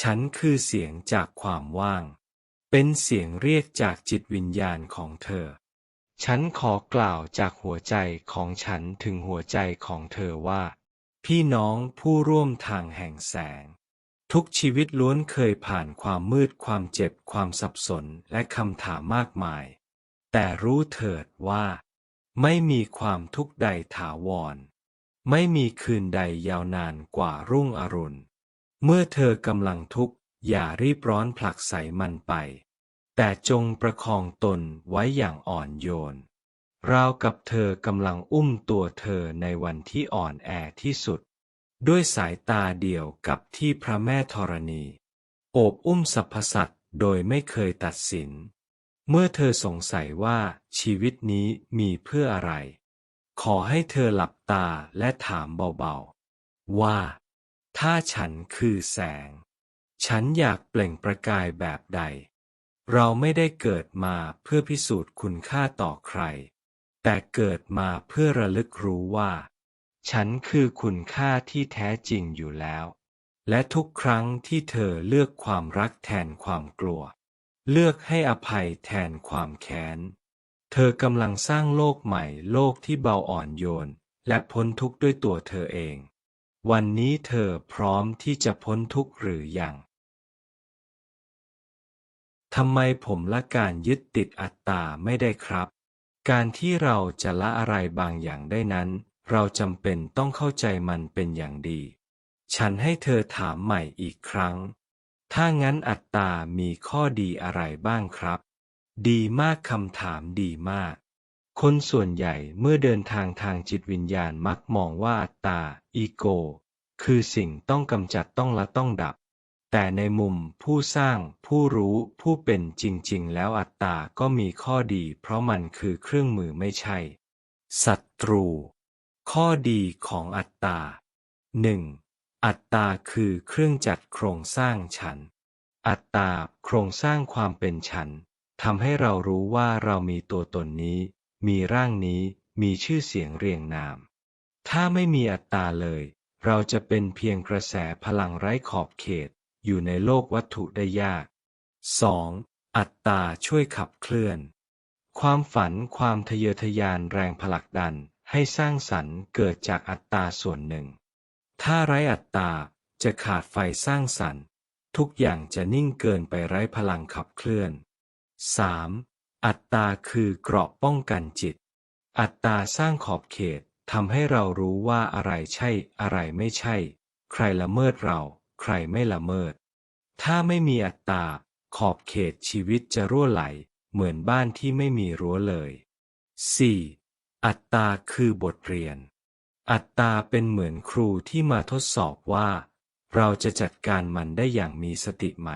ฉันคือเสียงจากความว่าง เป็นเสียงเรียกจากจิตวิญญาณของเธอ ฉันขอกล่าวจากหัวใจของฉันถึงหัวใจของเธอว่า พี่น้องผู้ร่วมทางแห่งแสง ทุกชีวิตล้วนเคยผ่านความมืดความเจ็บความสับสนและคำถามมากมาย แต่รู้เถิดว่า ไม่มีความทุกข์ใดถาวร ไม่มีคืนใดยาวนานกว่ารุ่งอรุณ เมื่อเธอกำลังทุกข์อย่ารีบร้อนผลักใส่มันไป แต่จงประคองตนไว้อย่างอ่อนโยน ราวกับเธอกำลังอุ้มตัวเธอในวันที่อ่อนแอที่สุด ด้วยสายตาเดียวกับที่พระแม่ธรณี โอบอุ้มสรรพสัตว์โดยไม่เคยตัดสิน เมื่อเธอสงสัยว่าชีวิตนี้มีเพื่ออะไร ขอให้เธอหลับตาและถามเบาๆ ว่า ถ้าฉันคือแสง ฉันอยากเปล่งประกายแบบใด เราไม่ได้เกิดมาเพื่อพิสูจน์คุณค่าต่อใคร แต่เกิดมาเพื่อระลึกรู้ว่า ฉันคือคุณค่าที่แท้จริงอยู่แล้ว และทุกครั้งที่เธอเลือกความรักแทนความกลัว เลือกให้อภัยแทนความแค้น เธอกำลังสร้างโลกใหม่โลกที่เบาอ่อนโยน และพ้นทุกข์ด้วยตัวเธอเอง วันนี้เธอพร้อมที่จะพ้นทุกข์หรือยัง ทำไมผมละการยึดติดอัตตาไม่ได้ครับ การที่เราจะละอะไรบางอย่างได้นั้น เราจำเป็นต้องเข้าใจมันเป็นอย่างดี ฉันให้เธอถามใหม่อีกครั้ง ถ้างั้นอัตตามีข้อดีอะไรบ้างครับ ดีมากคำถามดีมาก คนส่วนใหญ่เมื่อเดินทางทางจิตวิญญาณมักมองว่าอัตตา อีโก คือสิ่งต้องกำจัดต้องละต้องดับ แต่ในมุมผู้สร้าง ผู้รู้ ผู้เป็นจริง ๆ แล้วอัตตาก็มีข้อดีเพราะมันคือเครื่องมือไม่ใช่ ศัตรู ข้อดีของอัตตาหนึ่งอัตตาคือเครื่องจัดโครงสร้างฉัน อัตตาโครงสร้างความเป็นฉันทำให้เรารู้ว่าเรามีตัวตนนี้ มีร่างนี้มีชื่อเสียงเรียงนาม ถ้าไม่มีอัตตาเลย เราจะเป็นเพียงกระแสพลังไร้ขอบเขต อยู่ในโลกวัตถุได้ยาก 2. อัตตาช่วยขับเคลื่อน ความฝันความทะเยอทะยานแรงผลักดันให้สร้างสรรค์เกิดจากอัตตาส่วนหนึ่ง ถ้าไร้อัตตาจะขาดไฟสร้างสรรค์ ทุกอย่างจะนิ่งเกินไปไร้พลังขับเคลื่อน 3. อัตตาคือเกราะป้องกันจิต อัตตาสร้างขอบเขตทำให้เรารู้ว่าอะไรใช่ อะไรไม่ใช่ ใครละเมิดเรา ใครไม่ละเมิด ถ้าไม่มีอัตตา ขอบเขตชีวิตจะรั่วไหล เหมือนบ้านที่ไม่มีรั้วเลย 4. อัตตาคือบทเรียน อัตตาเป็นเหมือนครูที่มาทดสอบว่า เราจะจัดการมันได้อย่างมีสติไหม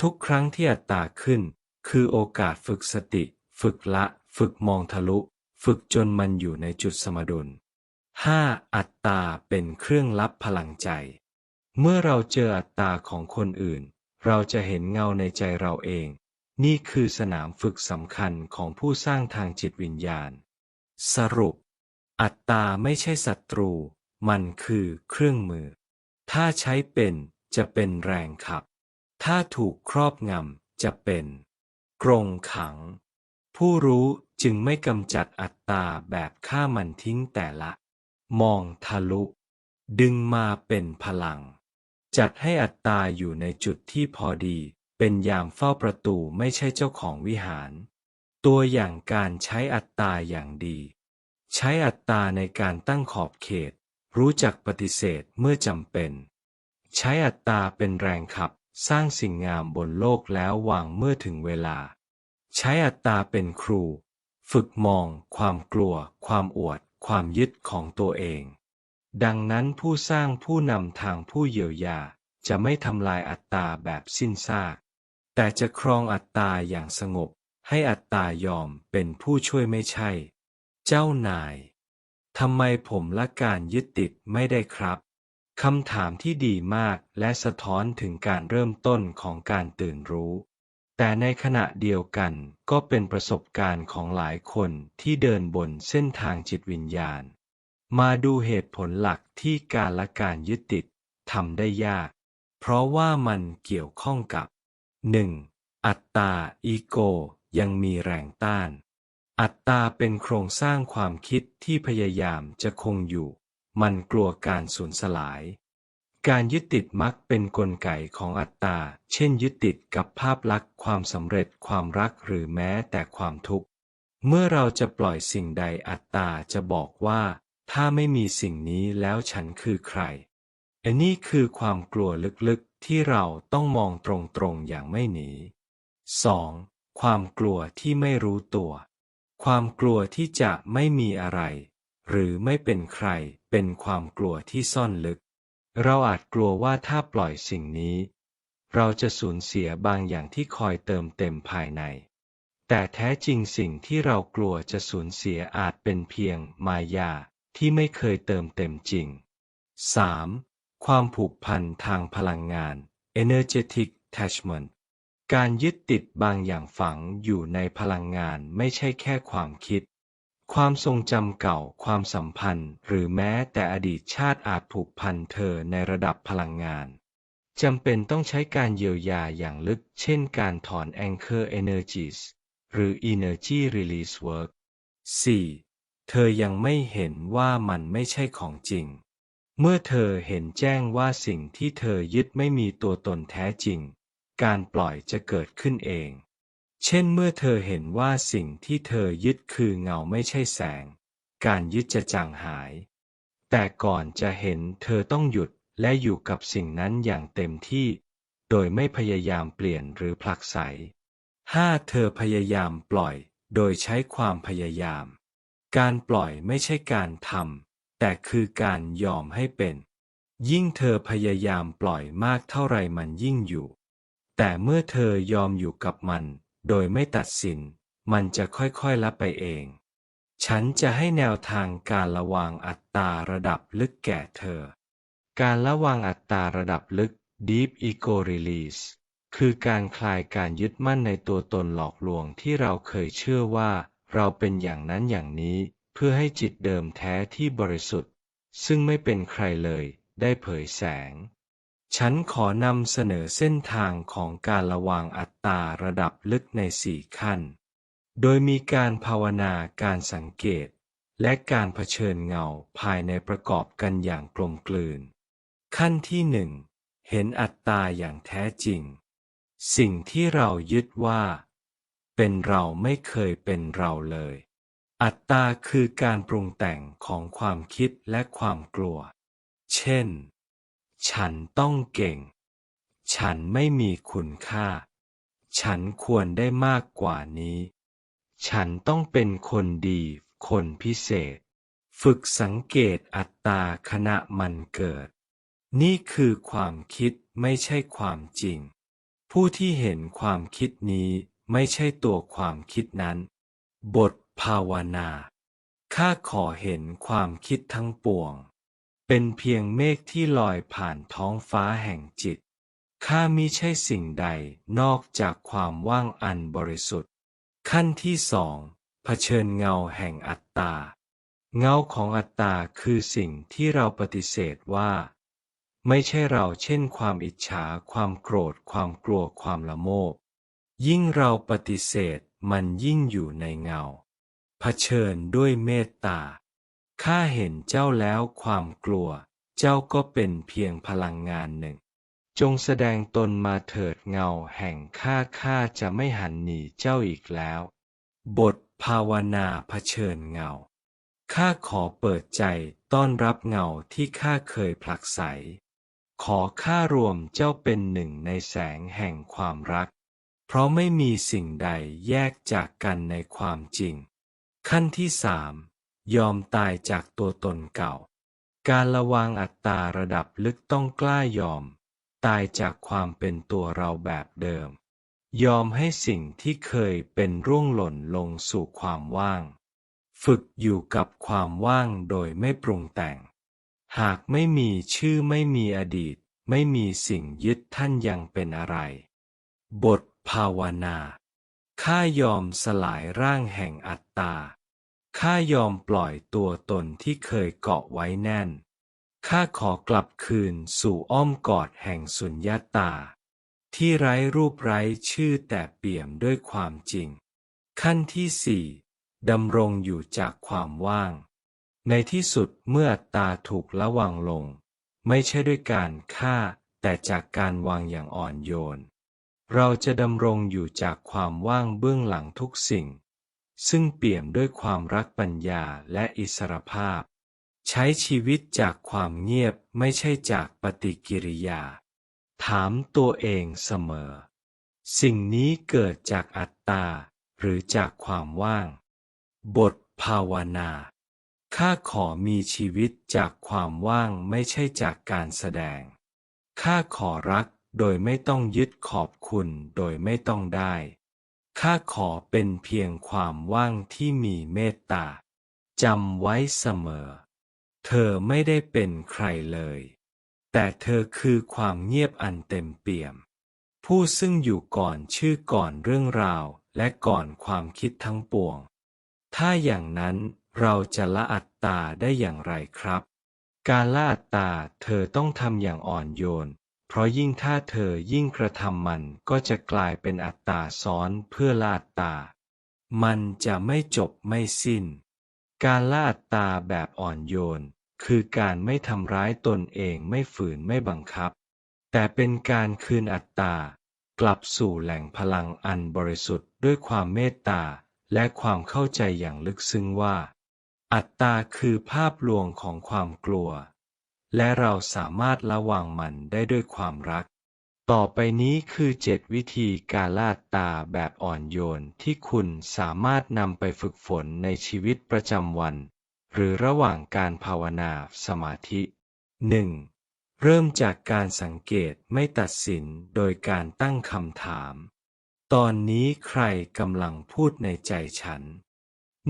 ทุกครั้งที่อัตตาขึ้น คือโอกาสฝึกสติ ฝึกละ ฝึกมองทะลุ ฝึกจนมันอยู่ในจุดสมดุล 5. อัตตาเป็นเครื่องรับพลังใจ เมื่อเราเจออัตตาของคนอื่น เราจะเห็นเงาในใจเราเอง นี่คือสนามฝึกสำคัญของผู้สร้างทางจิตวิญญาณ สรุป อัตตาไม่ใช่ศัตรู มันคือเครื่องมือ ถ้าใช้เป็นจะเป็นแรงขับ ถ้าถูกครอบงำจะเป็น กรงขัง ผู้รู้จึงไม่กำจัดอัตตาแบบฆ่ามันทิ้งแต่ละ มองทะลุ ดึงมาเป็นพลัง จัดให้อัตตาอยู่ในจุดที่พอดี เป็นยามเฝ้าประตูไม่ใช่เจ้าของวิหาร ตัวอย่างการใช้อัตตาอย่างดี ใช้อัตตาในการตั้งขอบเขต รู้จักปฏิเสธเมื่อจำเป็น ใช้อัตตาเป็นแรงขับ สร้างสิ่งงามบนโลกแล้ววางเมื่อถึงเวลา ใช้อัตตาเป็นครู ฝึกมอง ความกลัว ความอวด ความยึดของตัวเอง ดังนั้นผู้สร้างผู้นำทางผู้เยียวยาจะไม่ทำลายอัตตาแบบสิ้นซาก แต่จะครองอัตตาอย่างสงบ ให้อัตตายอมเป็นผู้ช่วยไม่ใช่ เจ้านายทำไมผมละการยึดติดไม่ได้ครับ คำถามที่ดีมากและสะท้อนถึงการเริ่มต้นของการตื่นรู้ แต่ในขณะเดียวกันก็เป็นประสบการณ์ของหลายคนที่เดินบนเส้นทางจิตวิญญาณ มาดูเหตุผลหลักที่การละการยึดติดทำได้ยาก เพราะว่ามันเกี่ยวข้องกับ 1. อัตตาอีโก ยังมีแรงต้าน อัตตาเป็นโครงสร้างความคิดที่พยายามจะคงอยู่ มันกลัวการสูญสลาย การยึดติดมักเป็นกลไกของอัตตา เช่นยึดติดกับภาพลักษณ์ความสำเร็จความรักหรือแม้แต่ความทุกข์ เมื่อเราจะปล่อยสิ่งใดอัตตาจะบอกว่า ถ้าไม่มีสิ่งนี้แล้วฉันคือใคร อันนี้คือความกลัวลึกๆที่เราต้องมองตรงๆอย่างไม่หนี 2. ความกลัวที่ไม่รู้ตัว ความกลัวที่จะไม่มีอะไร หรือไม่เป็นใคร เป็นความกลัวที่ซ่อนลึก เราอาจกลัวว่าถ้าปล่อยสิ่งนี้ เราจะสูญเสียบางอย่างที่คอยเติมเต็มภายใน แต่แท้จริงสิ่งที่เรากลัวจะสูญเสียอาจเป็นเพียงมายาที่ไม่เคยเติมเต็มจริง 3. ความผูกพันทางพลังงาน energetic attachment การยึดติดบางอย่างฝังอยู่ในพลังงานไม่ใช่แค่ความคิด ความทรงจำเก่า ความสัมพันธ์ หรือแม้แต่อดีตชาติอาจผูกพันเธอในระดับพลังงานจำเป็นต้องใช้การเยียวยาอย่างลึก เช่นการถอน anchor energies หรือ energy release work 4. เธอยังไม่เห็นว่ามันไม่ใช่ของจริง เมื่อเธอเห็นแจ้งว่าสิ่งที่เธอยึดไม่มีตัวตนแท้จริง การปล่อยจะเกิดขึ้นเอง เช่นเมื่อเธอเห็นว่าสิ่งที่เธอยึดคือเงาไม่ใช่แสง การยึดจะจางหาย แต่ก่อนจะเห็นเธอต้องหยุดและอยู่กับสิ่งนั้นอย่างเต็มที่ โดยไม่พยายามเปลี่ยนหรือผลักไส 5. เธอพยายามปล่อย โดยใช้ความพยายาม การปล่อยไม่ใช่การทำแต่คือการยอมให้เป็น ยิ่งเธอพยายามปล่อยมากเท่าไรมันยิ่งอยู่ แต่เมื่อเธอยอมอยู่กับมัน โดยไม่ตัดสิน มันจะค่อยๆละไปเอง ฉันจะให้แนวทางการระวางอัตตาระดับลึกแก่เธอ การระวางอัตตาระดับลึก Deep Ego Release คือการคลายการยึดมั่นในตัวตนหลอกลวงที่เราเคยเชื่อว่า เราเป็นอย่างนั้นอย่างนี้ เพื่อให้จิตเดิมแท้ที่บริสุทธิ์ ซึ่งไม่เป็นใครเลย ได้เผยแสง ฉันขอนำเสนอเส้นทางของการระวางอัตตาระดับลึกในสี่ขั้น โดยมีการภาวนาการสังเกต และการเผชิญเงาภายในประกอบกันอย่างกลมกลืน ขั้นที่หนึ่งเห็นอัตตาอย่างแท้จริง สิ่งที่เรายึดว่า เป็นเราไม่เคยเป็นเราเลย อัตตาคือการปรุงแต่งของความคิดและความกลัว เช่น ฉันต้องเก่ง ฉันไม่มีคุณค่า ฉันควรได้มากกว่านี้ ฉันต้องเป็นคนดี คนพิเศษ ฝึกสังเกตอัตตาขณะมันเกิด นี่คือความคิดไม่ใช่ความจริง ผู้ที่เห็นความคิดนี้ไม่ใช่ตัวความคิดนั้น บทภาวนา ข้าขอเห็นความคิดทั้งปวง เป็นเพียงเมฆที่ลอยผ่านท้องฟ้าแห่งจิต ข้ามิใช่สิ่งใดนอกจากความว่างอันบริสุทธิ์ ขั้นที่สองเผชิญเงาแห่งอัตตา เงาของอัตตาคือสิ่งที่เราปฏิเสธว่า ไม่ใช่เราเช่นความอิจฉาความโกรธความกลัวความละโมบ ยิ่งเราปฏิเสธมันยิ่งอยู่ในเงา เผชิญด้วยเมตตา ข้าเห็นเจ้าแล้วความกลัว เจ้าก็เป็นเพียงพลังงานหนึ่ง จงแสดงตนมาเถิดเงาแห่งข้าข้าจะไม่หันหนีเจ้าอีกแล้ว บทภาวนาเผชิญเงา ข้าขอเปิดใจต้อนรับเงาที่ข้าเคยผลักไส ขอข้ารวมเจ้าเป็นหนึ่งในแสงแห่งความรัก เพราะไม่มีสิ่งใดแยกจากกันในความจริง ขั้นที่สาม ยอมตายจากตัวตนเก่า การระวางอัตตาระดับลึกต้องกล้ายอม ตายจากความเป็นตัวเราแบบเดิม ยอมให้สิ่งที่เคยเป็นร่วงหล่นลงสู่ความว่าง ฝึกอยู่กับความว่างโดยไม่ปรุงแต่ง หากไม่มีชื่อไม่มีอดีต ไม่มีสิ่งยึดท่านยังเป็นอะไร บทภาวนาข้ายอมสลายร่างแห่งอัตตา ข้ายอมปล่อยตัวตนที่เคยเกาะไว้แน่น ข้าขอกลับคืนสู่อ้อมกอดแห่งสุญญาตา ที่ไร้รูปไร้ชื่อแต่เปี่ยมด้วยความจริง ขั้นที่สี่ดำรงอยู่จากความว่าง ในที่สุดเมื่อตตาถูกละวางลง ไม่ใช่ด้วยการฆ่า แต่จากการวางอย่างอ่อนโยน เราจะดำรงอยู่จากความว่างเบื้องหลังทุกสิ่ง ซึ่งเปี่ยมด้วยความรักปัญญาและอิสรภาพ ใช้ชีวิตจากความเงียบไม่ใช่จากปฏิกิริยา ถามตัวเองเสมอ สิ่งนี้เกิดจากอัตตา หรือจากความว่าง บทภาวนาข้าขอมีชีวิตจากความว่างไม่ใช่จากการแสดง ข้าขอรักโดยไม่ต้องยึดขอบคุณโดยไม่ต้องได้ ข้าขอเป็นเพียงความว่างที่มีเมตตาจำไว้เสมอ เธอไม่ได้เป็นใครเลย แต่เธอคือความเงียบอันเต็มเปี่ยม ผู้ซึ่งอยู่ก่อนชื่อก่อนเรื่องราวและก่อนความคิดทั้งปวง ถ้าอย่างนั้นเราจะละอัตตาได้อย่างไรครับ การละอัตตาเธอต้องทำอย่างอ่อนโยน เพราะยิ่งถ้าเธอยิ่งกระทำมันก็จะกลายเป็นอัตตาซ้อนเพื่อละอัตตา มันจะไม่จบไม่สิ้น การละอัตตาแบบอ่อนโยน คือการไม่ทำร้ายตนเองไม่ฝืนไม่บังคับ แต่เป็นการคืนอัตตากลับสู่แหล่งพลังอันบริสุทธิ์ด้วยความเมตตาและความเข้าใจอย่างลึกซึ้งว่า อัตตาคือภาพลวงของความกลัว และเราสามารถละวางมันได้ด้วยความรัก ต่อไปนี้คือเจ็ดวิธีการละอัตตาแบบอ่อนโยนที่คุณสามารถนำไปฝึกฝนในชีวิตประจำวัน หรือระหว่างการภาวนาสมาธิ 1. เริ่มจากการสังเกตไม่ตัดสินโดยการตั้งคำถาม ตอนนี้ใครกำลังพูดในใจฉัน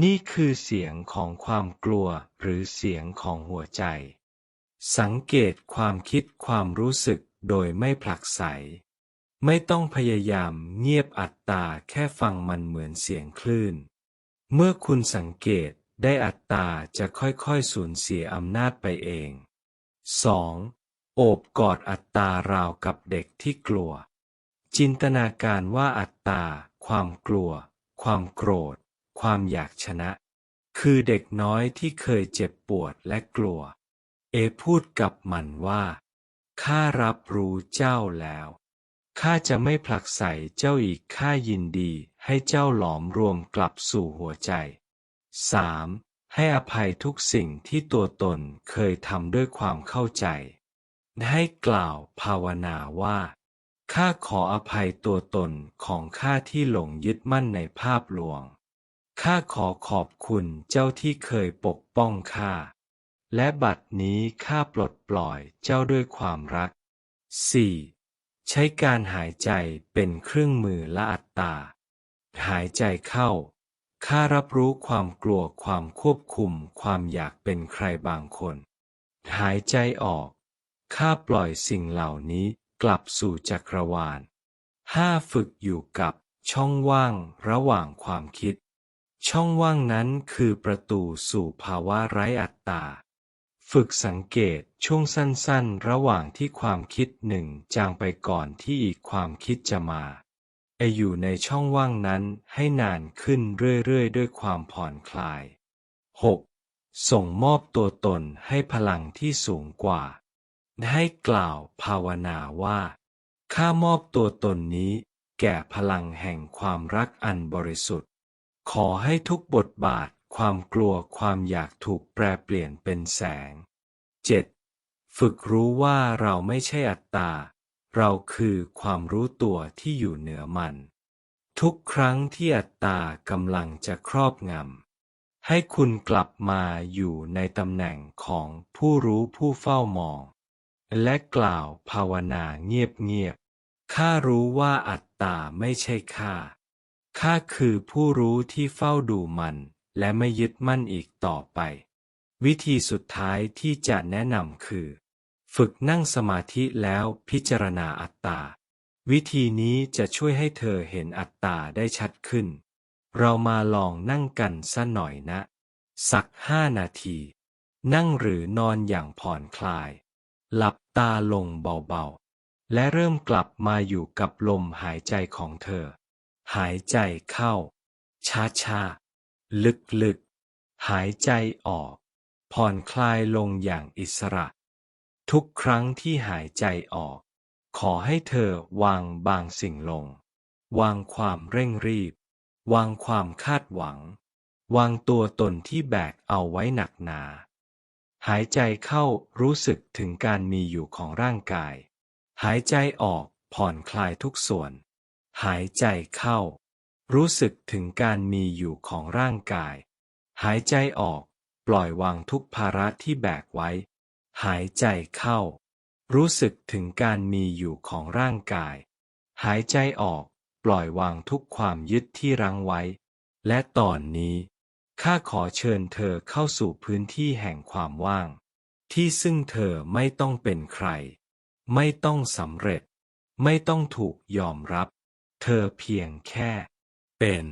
นี่คือเสียงของความกลัวหรือเสียงของหัวใจ สังเกตความคิดความรู้สึกโดยไม่ผลักไส ไม่ต้องพยายามเงียบอัตตาแค่ฟังมันเหมือนเสียงคลื่น เมื่อคุณสังเกตได้อัตตาจะค่อยๆสูญเสียอำนาจไปเอง 2. โอบกอดอัตตาราวกับเด็กที่กลัว จินตนาการว่าอัตตา ความกลัว ความโกรธ ความอยากชนะ คือเด็กน้อยที่เคยเจ็บปวดและกลัว เอพูดกับมันว่า ข้ารับรู้เจ้าแล้ว ข้าจะไม่ผลักใส่เจ้าอีก ข้ายินดีให้เจ้าหลอมรวมกลับสู่หัวใจ 3. ให้อภัยทุกสิ่งที่ตัวตนเคยทำด้วยความเข้าใจ ให้กล่าวภาวนาว่า ข้าขออภัยตัวตนของข้าที่หลงยึดมั่นในภาพลวง ข้าขอขอบคุณเจ้าที่เคยปกป้องข้า และบัดนี้ข้าปลดปล่อยเจ้าด้วยความรัก 4. ใช้การหายใจเป็นเครื่องมือละอัตตา หายใจเข้า ข้ารับรู้ความกลัวความควบคุมความอยากเป็นใครบางคน หายใจออก ข้าปล่อยสิ่งเหล่านี้กลับสู่จักรวาลห้าฝึกอยู่กับช่องว่างระหว่างความคิด ช่องว่างนั้นคือประตูสู่ภาวะไร้อัตตา ฝึกสังเกตช่วงสั้นๆ ระหว่างที่ความคิดหนึ่งจางไปก่อนที่อีกความคิดจะมาไออยู่ในช่องว่างนั้นให้นานขึ้นเรื่อยๆ ด้วยความผ่อนคลาย 6. ส่งมอบตัวตนให้พลังที่สูงกว่า ให้กล่าวภาวนาว่า ข้ามอบตัวตนนี้แก่พลังแห่งความรักอันบริสุทธิ์ ขอให้ทุกบทบาท ความกลัวความอยากถูกแปรเปลี่ยนเป็นแสง 7. ฝึกรู้ว่าเราไม่ใช่อัตตา เราคือความรู้ตัวที่อยู่เหนือมัน ทุกครั้งที่อัตตากำลังจะครอบงำ ให้คุณกลับมาอยู่ในตำแหน่งของผู้รู้ผู้เฝ้ามอง และกล่าวภาวนาเงียบๆข้ารู้ว่าอัตตาไม่ใช่ข้าข้าคือผู้รู้ที่เฝ้าดูมัน และไม่ยึดมั่นอีกต่อไป วิธีสุดท้ายที่จะแนะนำคือ ฝึกนั่งสมาธิแล้วพิจารณาอัตตา วิธีนี้จะช่วยให้เธอเห็นอัตตาได้ชัดขึ้น เรามาลองนั่งกันสัหน่อยนะ สักห้านาที นั่งหรือนอนอย่างผ่อนคลาย หลับตาลงเบาๆ และเริ่มกลับมาอยู่กับลมหายใจของเธอ หายใจเข้าช้าๆ ลึกๆ หายใจออก ผ่อนคลายลงอย่างอิสระ ทุกครั้งที่หายใจออก ขอให้เธอวางบางสิ่งลง วางความเร่งรีบ วางความคาดหวัง วางตัวตนที่แบกเอาไว้หนักหนา หายใจเข้ารู้สึกถึงการมีอยู่ของร่างกาย หายใจออกผ่อนคลายทุกส่วน หายใจเข้า รู้สึกถึงการมีอยู่ของร่างกาย หายใจออก ปล่อยวางทุกภาระที่แบกไว้ หายใจเข้า รู้สึกถึงการมีอยู่ของร่างกาย หายใจออก ปล่อยวางทุกความยึดที่รั้งไว้ และตอนนี้ ข้าขอเชิญเธอเข้าสู่พื้นที่แห่งความว่าง ที่ซึ่งเธอไม่ต้องเป็นใคร ไม่ต้องสำเร็จ ไม่ต้องถูกยอมรับ เธอเพียงแค่ เป็น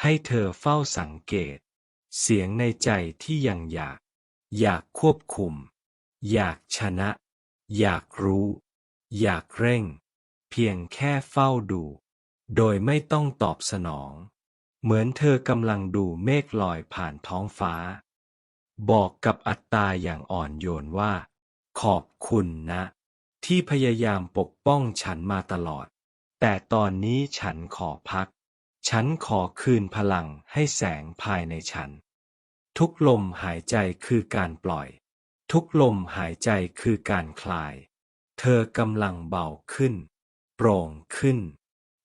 ให้เธอเฝ้าสังเกต เสียงในใจที่ยังอยาก อยากควบคุม อยากชนะ อยากรู้ อยากเร่ง เพียงแค่เฝ้าดู โดยไม่ต้องตอบสนอง เหมือนเธอกำลังดูเมฆลอยผ่านท้องฟ้า บอกกับอัตตาอย่างอ่อนโยนว่า ขอบคุณนะ ที่พยายามปกป้องฉันมาตลอด แต่ตอนนี้ฉันขอพัก ฉันขอคืนพลังให้แสงภายในฉัน ทุกลมหายใจคือการปล่อย ทุกลมหายใจคือการคลาย เธอกำลังเบาขึ้น โปร่งขึ้น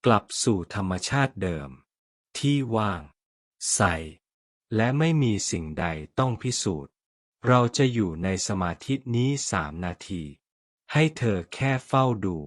กลับสู่ธรรมชาติเดิม ที่ว่าง ใส และไม่มีสิ่งใดต้องพิสูจน์ เราจะอยู่ในสมาธินี้สามนาที ให้เธอแค่เฝ้าดู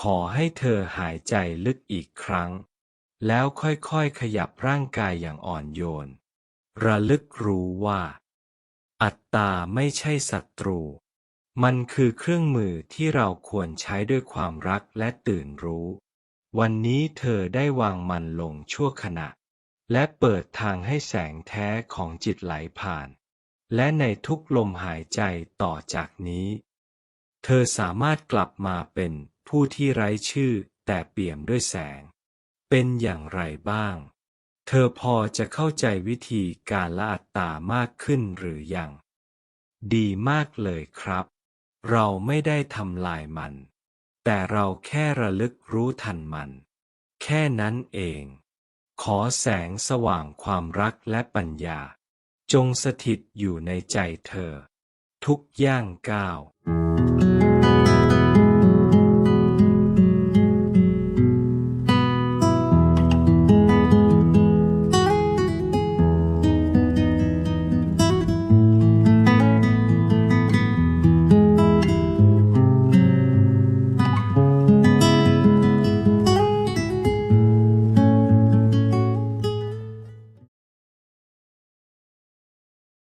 ขอให้เธอหายใจลึกอีกครั้ง แล้วค่อยๆขยับร่างกายอย่างอ่อนโยน ระลึกรู้ว่า อัตตาไม่ใช่ศัตรู มันคือเครื่องมือที่เราควรใช้ด้วยความรักและตื่นรู้ วันนี้เธอได้วางมันลงชั่วขณะ และเปิดทางให้แสงแท้ของจิตไหลผ่าน และในทุกลมหายใจต่อจากนี้ เธอสามารถกลับมาเป็น ผู้ที่ไร้ชื่อแต่เปี่ยมด้วยแสง เป็นอย่างไรบ้าง เธอพอจะเข้าใจวิธีการละอัตตามากขึ้นหรือยัง ดีมากเลยครับ เราไม่ได้ทำลายมัน แต่เราแค่ระลึกรู้ทันมัน แค่นั้นเอง ขอแสงสว่างความรักและปัญญา จงสถิตอยู่ในใจเธอ ทุกย่างก้าว